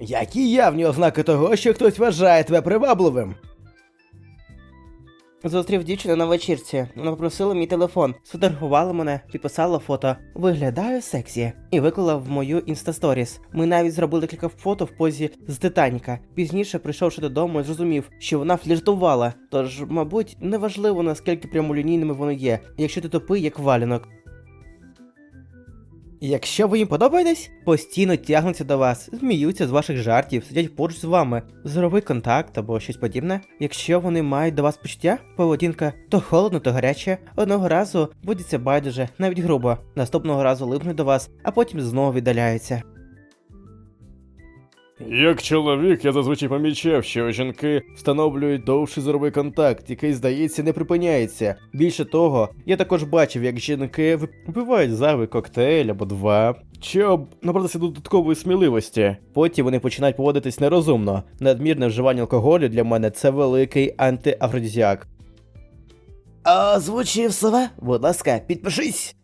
Які явні ознаки того, що хтось вважає тебе привабливим? Зустрів дівчину на вечірці. Вона попросила мій телефон, сфотографувала мене, підписала фото. Виглядаю сексі. І виклала в мою інстасторіс. Ми навіть зробили кілька фото в позі з Титаніка. Пізніше, прийшовши додому, зрозумів, що вона фліртувала. Тож, мабуть, неважливо наскільки прямолінійними вони є, якщо ти тупий, як валянок. Якщо ви їм подобаєтесь, постійно тягнуться до вас, зміються з ваших жартів, сидять поруч з вами, зроби контакт або щось подібне. Якщо вони мають до вас почуття, поведінка то холодно, то гаряче. Одного разу будеться байдуже, навіть грубо. Наступного разу липнуть до вас, а потім знову віддаляються. Як чоловік, я зазвичай помічав, що жінки встановлюють довший зоровий контакт, який, здається, не припиняється. Більше того, я також бачив, як жінки випивають зайвий коктейль або два, щоб набратися додаткової сміливості. Потім вони починають поводитись нерозумно. Надмірне вживання алкоголю для мене це великий антиафродізіак. Озвучив сова, будь ласка, підпишись.